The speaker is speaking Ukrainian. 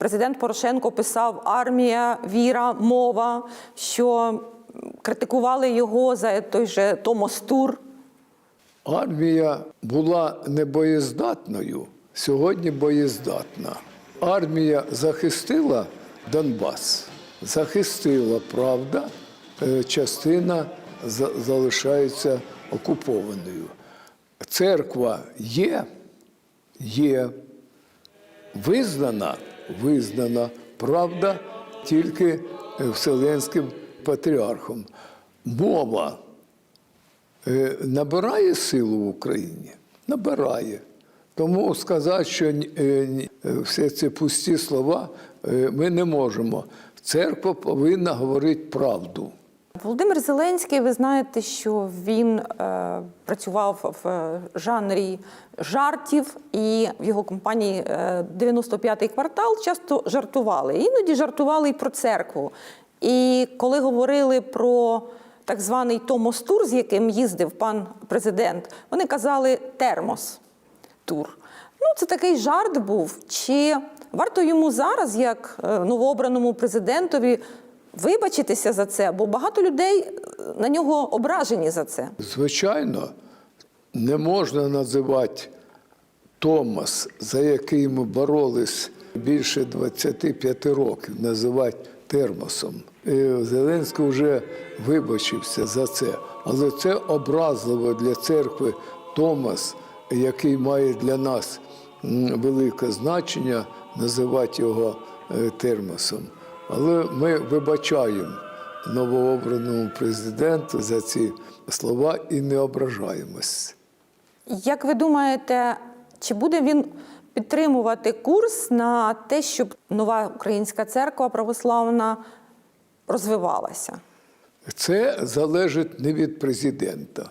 Президент Порошенко писав армія, віра, мова, що критикували його за той же Томос Тур. Армія була не боєздатною, сьогодні боєздатна. Армія захистила Донбас, захистила, правда, е, частина залишається окупованою. Церква є, є, визнана, визнана, правда, тільки е, Вселенським патріархом. Мова е, набирає силу в Україні? Набирає. Тому сказати, що е, все це пусті слова ми не можемо. Церква повинна говорити правду. Володимир Зеленський, ви знаєте, що він е, працював в е, жанрі жартів, і в його компанії е, 95-й квартал часто жартували. Іноді жартували і про церкву. І коли говорили про так званий Томос Тур, з яким їздив пан президент, вони казали термос тур. Ну, це такий жарт був. Чи варто йому зараз, як е, новообраному президентові, вибачитися за це? Бо багато людей е, на нього ображені за це. Звичайно, не можна називати Томас, за який ми боролись більше 25 років, називати термосом. Зеленський вже вибачився за це. Але це образливо для церкви Томас, який має для нас велике значення, називати його е, термосом. Але ми вибачаємо новообраному президенту за ці слова і не ображаємось. Як ви думаєте, чи буде він підтримувати курс на те, щоб нова українська церква православна розвивалася? Це залежить не від президента.